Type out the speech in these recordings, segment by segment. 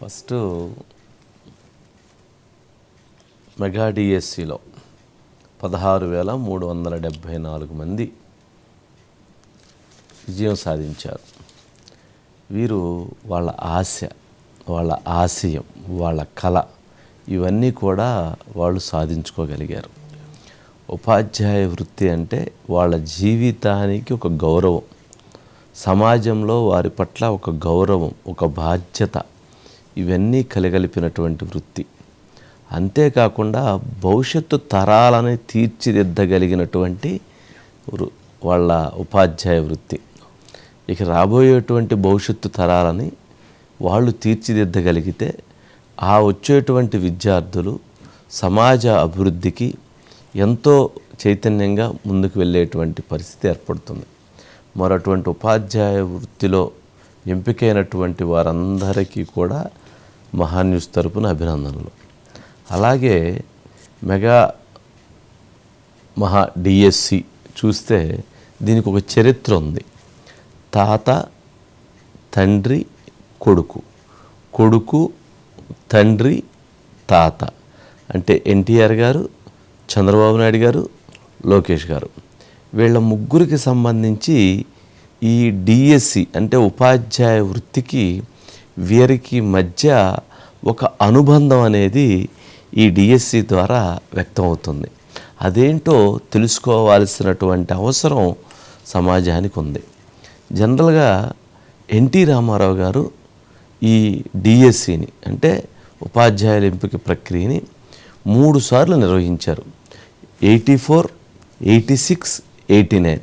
First mega డిఎస్సిలో పదహారు వేల మూడు వందల డెబ్భై నాలుగు మంది విజయం సాధించారు. వీరు వాళ్ళ ఆశ వాళ్ళ ఆశయం వాళ్ళ కళ ఇవన్నీ కూడా వాళ్ళు సాధించుకోగలిగారు. ఉపాధ్యాయ వృత్తి అంటే వాళ్ళ జీవితానికి ఒక గౌరవం. సమాజంలో వారి పట్ల ఒక గౌరవం ఒక బాధ్యత. ఇవన్నీ కలగలిపినటువంటి వృత్తి. అంతేకాకుండా భవిష్యత్తు తరాలని తీర్చిదిద్దగలిగినటువంటి వృ- వాళ్ళ ఉపాధ్యాయ వృత్తి. ఇక రాబోయేటువంటి భవిష్యత్తు తరాలని వాళ్ళు తీర్చిదిద్దగలిగితే ఆ వచ్చేటువంటి విద్యార్థులు సమాజ అభివృద్ధికి ఎంతో చైతన్యంగా ముందుకు వెళ్ళేటువంటి పరిస్థితి ఏర్పడుతుంది. మరటువంటి ఉపాధ్యాయ వృత్తిలో ఎంపికైనటువంటి వారందరికీ కూడా మహాన్యూస్ తరపున అభినందనలు. అలాగే మెగా మహా డిఎస్సి చూస్తే దీనికి ఒక చరిత్ర ఉంది. తాత తండ్రి కొడుకు. కొడుకు తండ్రి తాత. అంటే ఎన్టీఆర్ గారు చంద్రబాబు నాయుడు గారు లోకేష్ గారు. వీళ్ళ ముగ్గురికి సంబంధించి ఈ డిఎస్సి అంటే ఉపాధ్యాయ వృత్తికి వీరికి మధ్య ఒక అనుబంధం అనేది ఈ డిఎస్సి ద్వారా వ్యక్తమవుతుంది. అదేంటో తెలుసుకోవాల్సినటువంటి అవసరం సమాజానికి ఉంది. జనరల్గా ఎన్టీ రామారావు గారు ఈ డిఎస్సిని అంటే ఉపాధ్యాయుల ఎంపిక ప్రక్రియని మూడు సార్లు నిర్వహించారు. Eighty four eighty six eighty nine.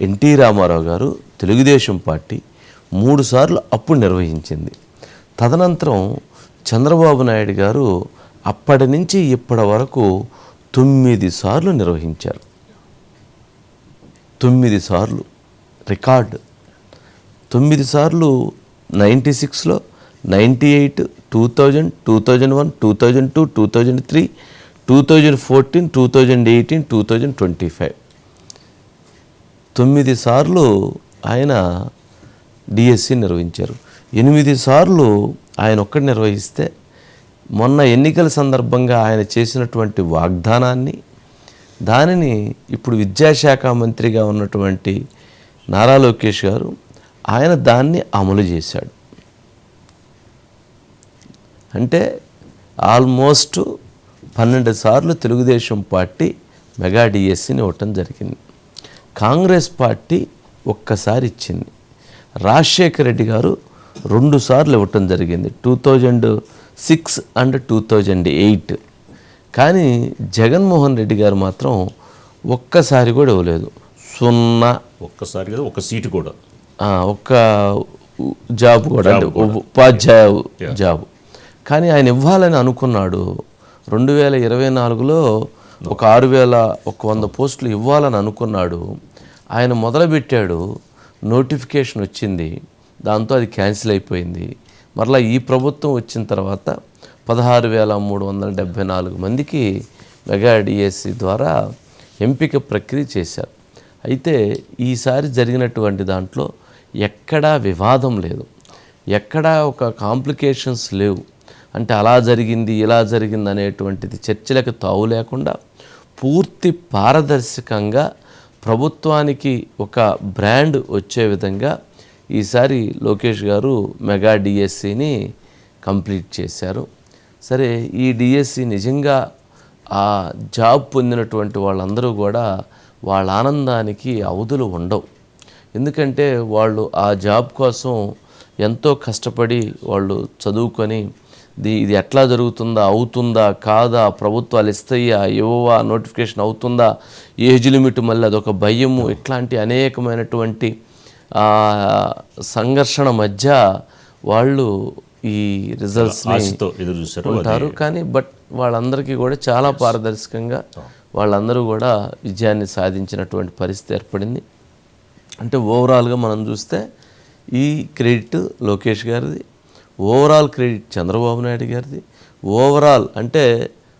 N T Rama Rao garu Telugu Desam party మూడు సార్లు అప్పుడు నిర్వహించింది. తదనంతరం చంద్రబాబు నాయుడు గారు అప్పటి నుంచి ఇప్పటి వరకు తొమ్మిది సార్లు నిర్వహించారు. తొమ్మిది సార్లు రికార్డు. తొమ్మిది సార్లు నైంటీ సిక్స్లో ninety eight two thousand two thousand one two thousand two two thousand three two thousand fourteen two thousand eighteen two thousand twenty five. తొమ్మిది సార్లు ఆయన డిఎస్సి నిర్వహించారు. ఎనిమిది సార్లు ఆయన ఒక్కడు నిర్వహిస్తే మొన్న ఎన్నికల సందర్భంగా ఆయన చేసినటువంటి వాగ్దానాన్ని దానిని ఇప్పుడు విద్యాశాఖ మంత్రిగా ఉన్నటువంటి నారా లోకేష్ గారు ఆయన దాన్ని అమలు చేశాడు. అంటే ఆల్మోస్ట్ పన్నెండు సార్లు తెలుగుదేశం పార్టీ మెగా డిఎస్సిని ఇవ్వటం జరిగింది. కాంగ్రెస్ పార్టీ ఒక్కసారి ఇచ్చింది. రాజశేఖర రెడ్డి గారు రెండు సార్లు ఇవ్వటం జరిగింది. Two thousand six and two thousand eight కానీ జగన్మోహన్ రెడ్డి గారు మాత్రం ఒక్కసారి కూడా ఇవ్వలేదు. సున్నా. ఒక్కసారి కదా ఒక సీటు కూడా. ఒక్క జాబ్ కూడా అంటే ఉపాధ్యాయ జాబ్. కానీ ఆయన ఇవ్వాలని అనుకున్నాడు. రెండు వేల ఇరవై నాలుగులో ఒక ఆరు వేల ఒక వంద పోస్టులు ఇవ్వాలని అనుకున్నాడు. ఆయన మొదలుపెట్టాడు. నోటిఫికేషన్ వచ్చింది. దాంతో అది క్యాన్సిల్ అయిపోయింది. మరలా ఈ ప్రభుత్వం వచ్చిన తర్వాత పదహారు వేల మూడు వందల డెబ్భై నాలుగు మందికి మెగా డిఎస్సి ద్వారా ఎంపిక ప్రక్రియ చేశారు. అయితే ఈసారి జరిగినటువంటి దాంట్లో ఎక్కడా వివాదం లేదు. ఎక్కడా ఒక కాంప్లికేషన్స్ లేవు. అంటే అలా జరిగింది ఇలా జరిగింది అనేటువంటిది చర్చలకు తావు లేకుండా పూర్తి పారదర్శకంగా ప్రభుత్వానికి ఒక బ్రాండ్ వచ్చే విధంగా ఈసారి లోకేష్ గారు మెగా డిఎస్సిని కంప్లీట్ చేశారు. సరే ఈ డిఎస్సి నిజంగా ఆ జాబ్ పొందినటువంటి వాళ్ళందరూ కూడా వాళ్ళ ఆనందానికి అవధులు ఉండవు. ఎందుకంటే వాళ్ళు ఆ జాబ్ కోసం ఎంతో కష్టపడి వాళ్ళు చదువుకొని ఇది ఇది ఎట్లా జరుగుతుందా అవుతుందా కాదా ప్రభుత్వాలు ఇస్తాయా ఇవ్వవా నోటిఫికేషన్ అవుతుందా ఏజ్ లిమిట్ మళ్ళీ అదొక భయము ఇట్లాంటి అనేకమైనటువంటి ఆ, సంఘర్షణ మధ్య వాళ్ళు ఈ చూశారు ఉంటారు. కానీ బట్ వాళ్ళందరికీ కూడా చాలా పారదర్శకంగా వాళ్ళందరూ కూడా విజయాన్ని సాధించినటువంటి పరిస్థితి ఏర్పడింది. అంటే ఓవరాల్గా మనం చూస్తే ఈ క్రెడిట్ లోకేష్ గారిది ఓవరాల్ క్రెడిట్ చంద్రబాబు నాయుడు గారిది ఓవరాల్ అంటే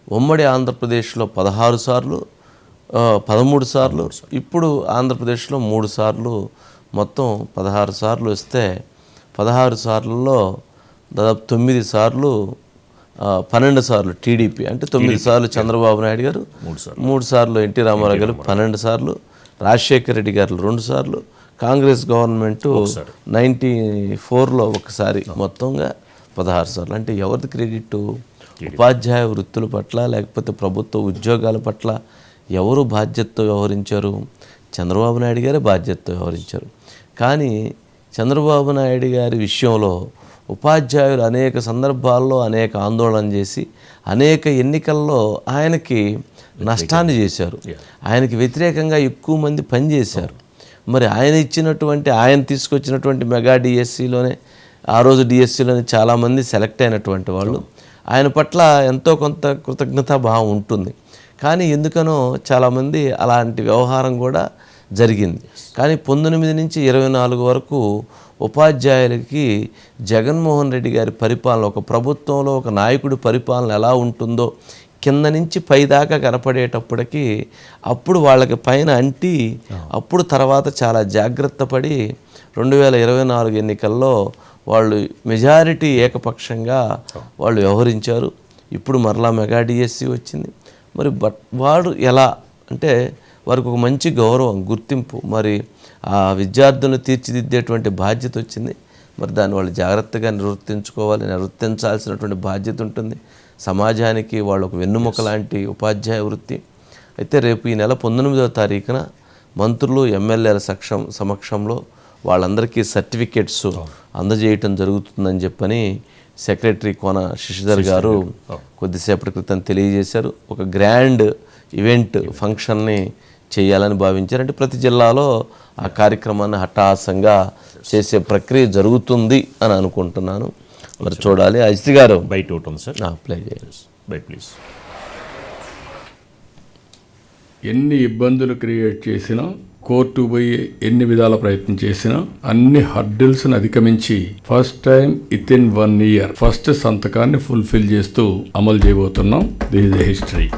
ఉమ్మడి ఆంధ్రప్రదేశ్లో పదహారు సార్లు పదమూడు సార్లు. ఇప్పుడు ఆంధ్రప్రదేశ్లో మూడు సార్లు మొత్తం పదహారు సార్లు వస్తే పదహారు సార్లలో దాదాపు తొమ్మిది సార్లు పన్నెండు సార్లు టీడీపీ. అంటే తొమ్మిది సార్లు చంద్రబాబు నాయుడు గారు మూడు సార్లు. మూడు సార్లు ఎన్టీ రామారావు గారు పన్నెండు సార్లు రాజశేఖర రెడ్డి గారు రెండు సార్లు కాంగ్రెస్ గవర్నమెంట్ నైంటీ ఫోర్లో ఒకసారి మొత్తంగా పదహారు సార్లు. అంటే ఎవరిది క్రెడిట్ ఉపాధ్యాయ వృత్తుల పట్ల లేకపోతే ప్రభుత్వ ఉద్యోగాల పట్ల ఎవరు బాధ్యతతో వ్యవహరించారు? చంద్రబాబు నాయుడు గారే బాధ్యతతో వ్యవహరించారు. కానీ చంద్రబాబు నాయుడు గారి విషయంలో ఉపాధ్యాయులు అనేక సందర్భాల్లో అనేక ఆందోళన చేసి అనేక ఎన్నికల్లో ఆయనకి నష్టాన్ని చేశారు. ఆయనకి వ్యతిరేకంగా ఎక్కువ మంది పనిచేశారు మరి ఆయన ఇచ్చినటువంటి ఆయన తీసుకొచ్చినటువంటి మెగా డిఎస్సిలోనే ఆ రోజు డిఎస్సిలోనే చాలామంది సెలెక్ట్ అయినటువంటి వాళ్ళు. ఆయన పట్ల ఎంతో కొంత కృతజ్ఞతా భావం ఉంటుంది. కానీ ఎందుకనో చాలామంది అలాంటి వ్యవహారం కూడా జరిగింది. కానీ పంతొమ్మిది నుంచి ఇరవై నాలుగు వరకు ఉపాధ్యాయులకి జగన్మోహన్ రెడ్డి గారి పరిపాలన ఒక ప్రభుత్వంలో ఒక నాయకుడి పరిపాలన ఎలా ఉంటుందో కింద నుంచి పైదాకా కనపడేటప్పటికి అప్పుడు వాళ్ళకి పైన అంటి అప్పుడు తర్వాత చాలా జాగ్రత్త పడి రెండు వేల ఇరవై నాలుగు ఎన్నికల్లో వాళ్ళు మెజారిటీ ఏకపక్షంగా వాళ్ళు వ్యవహరించారు. ఇప్పుడు మరలా మెగా డిఎస్సి వచ్చింది. మరి బట్ వాడు ఎలా అంటే వారికి ఒక మంచి గౌరవం గుర్తింపు. మరి ఆ విద్యార్థులను తీర్చిదిద్దేటువంటి బాధ్యత వచ్చింది. మరి దాన్ని వాళ్ళు జాగ్రత్తగా నిర్వర్తించుకోవాలి నిర్వర్తించాల్సినటువంటి బాధ్యత ఉంటుంది. సమాజానికి వాళ్ళు ఒక వెన్నుముక లాంటి ఉపాధ్యాయ వృత్తి. అయితే రేపు ఈ నెల పంతొమ్మిదవ తారీఖున మంత్రులు ఎమ్మెల్యేల సక్షం సమక్షంలో వాళ్ళందరికీ సర్టిఫికేట్స్ అందజేయటం జరుగుతుందని చెప్పని సెక్రటరీ కోన శశిధర్ గారు కొద్దిసేపటి క్రితం తెలియజేశారు. ఒక గ్రాండ్ ఈవెంట్ ఫంక్షన్ని చేయాలని భావించారు అంటే ప్రతి జిల్లాలో ఆ కార్యక్రమాన్ని హఠాసంగా చేసే ప్రక్రియ జరుగుతుంది అని అనుకుంటున్నాను. మరి చూడాలి. అజిత్ గారు. బయట ఒకటి ఉంది సార్. ప్లే చేయండి. బయట ప్లీజ్. ఎన్ని ఇబ్బందులు క్రియేట్ చేసినా కోర్టు పోయి ఎన్ని విధాల ప్రయత్నం చేసినా అన్ని హర్డిల్స్ అధిగమించి ఫస్ట్ టైం ఇత్ ఇన్ వన్ ఇయర్ ఫస్ట్ సంతకాన్ని ఫుల్ఫిల్ చేస్తూ అమలు చేయబోతున్నాం. దిస్ హిస్టరీ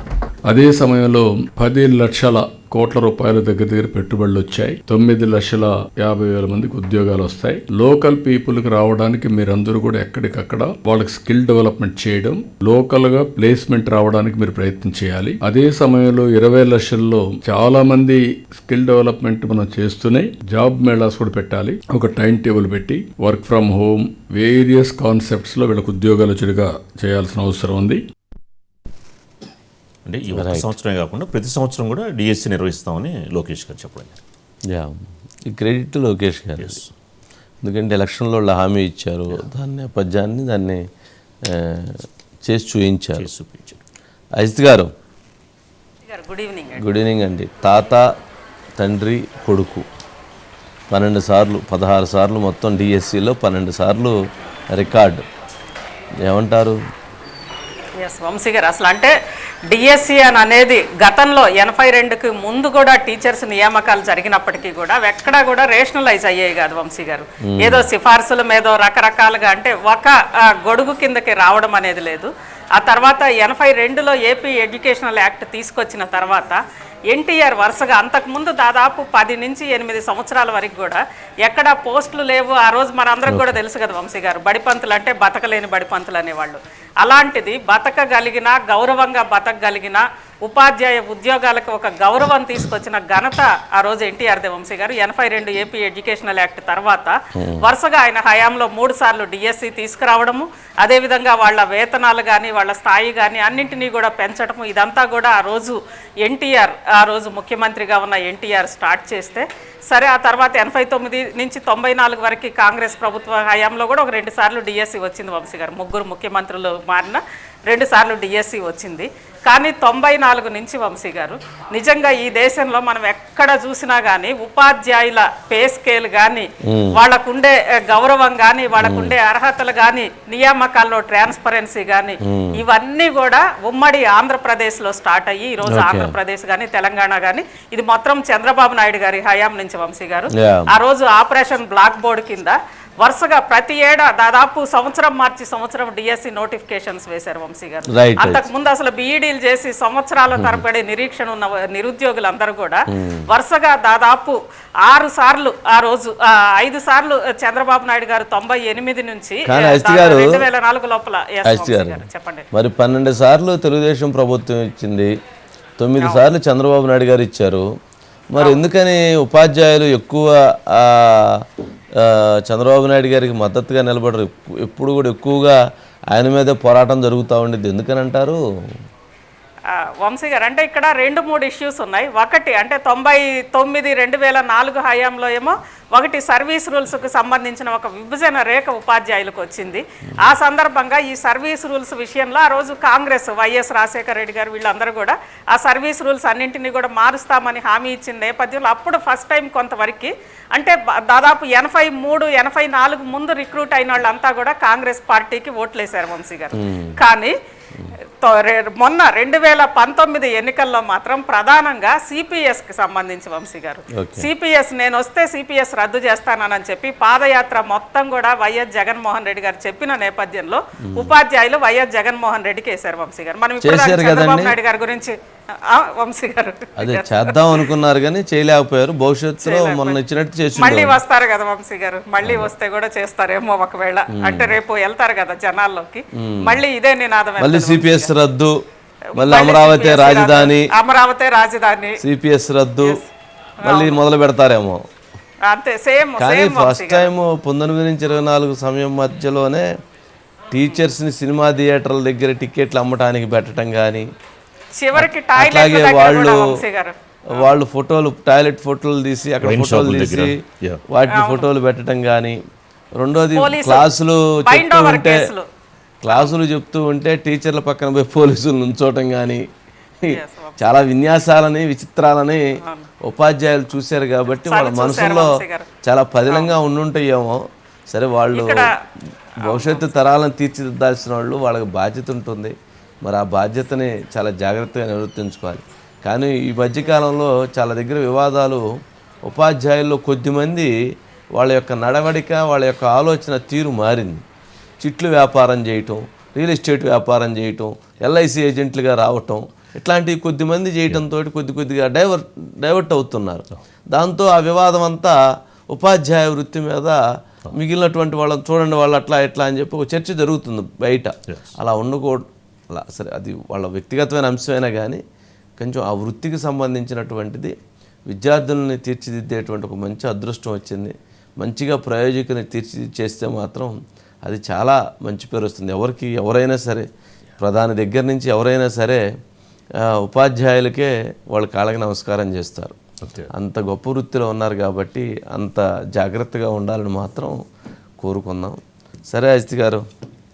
అదే సమయంలో పది లక్షల కోట్ల రూపాయల దగ్గర దగ్గర పెట్టుబడులు వచ్చాయి. తొమ్మిది లక్షల యాభై వేల మందికి ఉద్యోగాలు వస్తాయి. లోకల్ పీపుల్కి రావడానికి మీరందరూ కూడా ఎక్కడికక్కడ వాళ్ళకి స్కిల్ డెవలప్మెంట్ చేయడం లోకల్గా ప్లేస్మెంట్ రావడానికి మీరు ప్రయత్నం చేయాలి. అదే సమయంలో ఇరవై లక్షల్లో చాలా మంది స్కిల్ డెవలప్మెంట్ మనం చేస్తూనే జాబ్ మేళాస్ కూడా పెట్టాలి. ఒక టైం టేబుల్ పెట్టి వర్క్ ఫ్రమ్ హోమ్ వేరియస్ కాన్సెప్ట్స్లో వీళ్ళకి ఉద్యోగాలు వచ్చేట్టుగా చేయాల్సిన అవసరం ఉంది. అంటే ఈ ఒక్క సంవత్సరమే కాకుండా ప్రతి సంవత్సరం కూడా డిఎస్సి నిర్వహిస్తామని లోకేష్ గారు చెప్పడం యా ఈ క్రెడిట్ లోకేష్ గారు. ఎందుకంటే ఎలక్షన్లో వాళ్ళు హామీ ఇచ్చారు. దాని నేపథ్యాన్ని దాన్ని చేసి చూపించారు. అజిత్ గారు. గారు గుడ్ ఈవినింగ్ అండి. గుడ్ ఈవినింగ్ అండి. తాత తండ్రి కొడుకు. పన్నెండు సార్లు పదహారు సార్లు మొత్తం డిఎస్సిలో పన్నెండు సార్లు రికార్డు. ఏమంటారు? వంశీ గారు అసలు అంటే డిఎస్సి అని అనేది గతంలో ఎనభై రెండుకి ముందు కూడా టీచర్స్ నియామకాలు జరిగినప్పటికీ కూడా ఎక్కడా కూడా రేషనలైజ్ అయ్యాయి కాదు వంశీ గారు. ఏదో సిఫార్సుల మీదో రకరకాలుగా అంటే ఒక గొడుగు కిందకి రావడం అనేది లేదు. ఆ తర్వాత ఎనభై రెండులో ఏపీ ఎడ్యుకేషనల్ యాక్ట్ తీసుకొచ్చిన తర్వాత ఎన్టీఆర్ వరుసగా అంతకుముందు దాదాపు పది నుంచి ఎనిమిది సంవత్సరాల వరకు కూడా ఎక్కడ పోస్టులు లేవు ఆ రోజు మనందరికి కూడా తెలుసు కదా వంశీ గారు. బడిపంతులు అంటే బతకలేని బడిపంతులు అనేవాళ్ళు. అలాంటిది బతకగలిగిన గౌరవంగా బతకగలిగిన ఉపాధ్యాయ ఉద్యోగాలకు ఒక గౌరవం తీసుకొచ్చిన ఘనత ఆ రోజు ఎన్టీఆర్ వంశీ గారు. ఎనభై రెండు ఏపీ ఎడ్యుకేషనల్ యాక్ట్ తర్వాత వరుసగా ఆయన హయాంలో మూడు సార్లు డిఎస్సి తీసుకురావడము అదేవిధంగా వాళ్ళ వేతనాలు కానీ వాళ్ళ స్థాయి కానీ అన్నింటినీ కూడా పెంచడము. ఇదంతా కూడా ఆ రోజు ఎన్టీఆర్ ఆ రోజు ముఖ్యమంత్రిగా ఉన్న ఎన్టీఆర్ స్టార్ట్ చేస్తే సరే ఆ తర్వాత ఎనభై తొమ్మిది నుంచి తొంభై నాలుగు వరకు కాంగ్రెస్ ప్రభుత్వ హయాంలో కూడా ఒక రెండు సార్లు డిఎస్సి వచ్చింది వంశీ గారు. ముగ్గురు ముఖ్యమంత్రులు మారిన రెండు సార్లు డిఎస్సి వచ్చింది. కానీ తొంభై నాలుగు నుంచి వంశీ గారు నిజంగా ఈ దేశంలో మనం ఎక్కడ చూసినా కానీ ఉపాధ్యాయుల పే స్కేల్ కానీ వాళ్ళకుండే గౌరవం కానీ వాళ్ళకుండే అర్హతలు కానీ నియామకాల్లో ట్రాన్స్పరెన్సీ కానీ ఇవన్నీ కూడా ఉమ్మడి ఆంధ్రప్రదేశ్లో స్టార్ట్ అయ్యి ఈ రోజు ఆంధ్రప్రదేశ్ కానీ తెలంగాణ కానీ ఇది మొత్తం చంద్రబాబు నాయుడు గారి హయాం నుంచి వంశీ గారు. ఆ రోజు ఆపరేషన్ బ్లాక్ బోర్డ్ కింద వరుసగా ప్రతి ఏడా దాదాపు సంవత్సరం మార్చి సంవత్సరం డిఎస్సి నోటిఫికేషన్స్ వేశారు వంశీ గారు. అంతకు ముందు అసలు బీఈడీలు చేసి సంవత్సరాల తరబడి నిరీక్షణ ఉన్న నిరుద్యోగులందరూ కూడా వరుసగా దాదాపు ఆరు సార్లు ఆ రోజు ఐదు సార్లు చంద్రబాబు నాయుడు గారు తొంభై ఎనిమిది నుంచి రెండు వేల నాలుగు లోపల చెప్పండి. మరి పన్నెండు సార్లు తెలుగుదేశం ప్రభుత్వం ఇచ్చింది తొమ్మిది సార్లు చంద్రబాబు నాయుడు గారు ఇచ్చారు. మరి ఎందుకని ఉపాధ్యాయులు ఎక్కువ చంద్రబాబు నాయుడు గారికి మద్దతుగా నిలబడరు. ఎప్పుడు కూడా ఎక్కువగా ఆయన మీదే పోరాటం జరుగుతూ ఉండేది. ఎందుకని అంటారు? వంశీ గారు అంటే ఇక్కడ రెండు మూడు ఇష్యూస్ ఉన్నాయి. ఒకటి అంటే తొంభై తొమ్మిది రెండు వేల నాలుగు హయాంలో ఏమో ఒకటి సర్వీస్ రూల్స్కు సంబంధించిన ఒక విభజన రేఖ ఉపాధ్యాయులకు వచ్చింది. ఆ సందర్భంగా ఈ సర్వీస్ రూల్స్ విషయంలో ఆ రోజు కాంగ్రెస్ వైఎస్ రాజశేఖర రెడ్డి గారు వీళ్ళందరూ కూడా ఆ సర్వీస్ రూల్స్ అన్నింటినీ కూడా మారుస్తామని హామీ ఇచ్చిన నేపథ్యంలో అప్పుడు ఫస్ట్ టైం కొంతవరకు అంటే దాదాపు ఎనభై మూడు ఎనభై నాలుగు ముందు రిక్రూట్ అయిన వాళ్ళంతా కూడా కాంగ్రెస్ పార్టీకి ఓట్లేశారు వంశీ గారు. కానీ మొన్న రెండు వేల పంతొమ్మిది ఎన్నికల్లో మాత్రం ప్రధానంగా సిపిఎస్కి సంబంధించి వంశీ గారు. సిపిఎస్ నేను వస్తే సిపిఎస్ రద్దు చేస్తానని చెప్పి పాదయాత్ర మొత్తం కూడా వైఎస్ జగన్మోహన్ రెడ్డి గారు చెప్పిన నేపథ్యంలో ఉపాధ్యాయులు వైఎస్ జగన్మోహన్ రెడ్డికి వేశారు వంశీ గారు మనం ఇప్పుడు చంద్రబాబు. నాయుడు గారి గురించి వంశీ గారు. అదే చేద్దాం అనుకున్నారు కానీ చేయలేకపోయారు. భవిష్యత్తులో మొన్న ఇచ్చినట్టు చేసి మళ్ళీ వస్తారు కదా వంశీ గారు. మళ్ళీ వస్తే కూడా చేస్తారేమో ఒకవేళ. అంటే రేపు వెళ్తారు కదా జనాల్లోకి. మళ్ళీ ఇదే నినాదం మళ్ళీ. సిపిఎస్ రద్దు మళ్ళీ అమరావతి రాజధాని. అమరావతి రాజధాని. సిపిఎస్ రద్దు మళ్ళీ మొదలు పెడతారేమో. అంతే సేమ్ కానీ ఫస్ట్ టైం పంతొమ్మిది నుంచి ఇరవై నాలుగు సమయం మధ్యలోనే టీచర్స్ని సినిమా థియేటర్ల దగ్గర టికెట్లు అమ్మటానికి పెట్టడం కానీ చివరికి అట్లాగే టాయిలెట్ దగ్గర వాళ్ళు వాళ్ళు ఫోటోలు టాయిలెట్ ఫోటోలు తీసి అక్కడ ఫోటోలు తీసి. వాటిని ఫోటోలు పెట్టడం కానీ రెండోది క్లాసులు చెప్తూ ఉంటే. క్లాసులు చెప్తూ ఉంటే టీచర్ల పక్కన పోయి పోలీసులు నుంచోవటం కానీ చాలా విన్యాసాలని విచిత్రాలని ఉపాధ్యాయులు చూశారు కాబట్టి వాళ్ళ మనసులో. చాలా పదిలంగా ఉండుంటాయేమో. సరే వాళ్ళు భవిష్యత్తు తరాలను తీర్చిదిద్దాల్సిన వాళ్ళు వాళ్ళకి బాధ్యత ఉంటుంది. మరి ఆ బాధ్యతని చాలా జాగ్రత్తగా నిర్వర్తించుకోవాలి. కానీ ఈ మధ్యకాలంలో చాలా దగ్గర వివాదాలు ఉపాధ్యాయుల్లో కొద్దిమంది వాళ్ళ యొక్క నడవడిక వాళ్ళ యొక్క ఆలోచన తీరు మారింది. చిట్లు వ్యాపారం చేయటం రియల్ ఎస్టేట్ వ్యాపారం చేయటం ఎల్ఐసి ఏజెంట్లుగా రావటం ఇట్లాంటివి కొద్దిమంది చేయటంతో కొద్ది కొద్దిగా డైవర్ట్ డైవర్ట్ అవుతున్నారు. దాంతో ఆ వివాదం అంతా ఉపాధ్యాయ వృత్తి మీద మిగిలినటువంటి వాళ్ళని చూడండి వాళ్ళు అట్లా ఎట్లా అని చెప్పి ఒక చర్చ జరుగుతుంది బయట. అలా ఉండకూడదు అలా సరే అది వాళ్ళ వ్యక్తిగతమైన అంశమైనా కానీ కొంచెం ఆ వృత్తికి సంబంధించినటువంటిది విద్యార్థులని తీర్చిదిద్దేటువంటి ఒక మంచి అదృష్టం వచ్చింది. మంచిగా ప్రయోజకుని తీర్చిది చేస్తే మాత్రం అది చాలా మంచి పేరు వస్తుంది. ఎవరికి ఎవరైనా సరే ప్రధాని దగ్గర నుంచి ఎవరైనా సరే ఉపాధ్యాయులకే వాళ్ళ కాళ్ళకి నమస్కారం చేస్తారు. అంతే. అంత గొప్ప వృత్తిలో ఉన్నారు కాబట్టి అంత జాగ్రత్తగా ఉండాలని మాత్రం కోరుకుందాం. సరే అజిత్ గారు.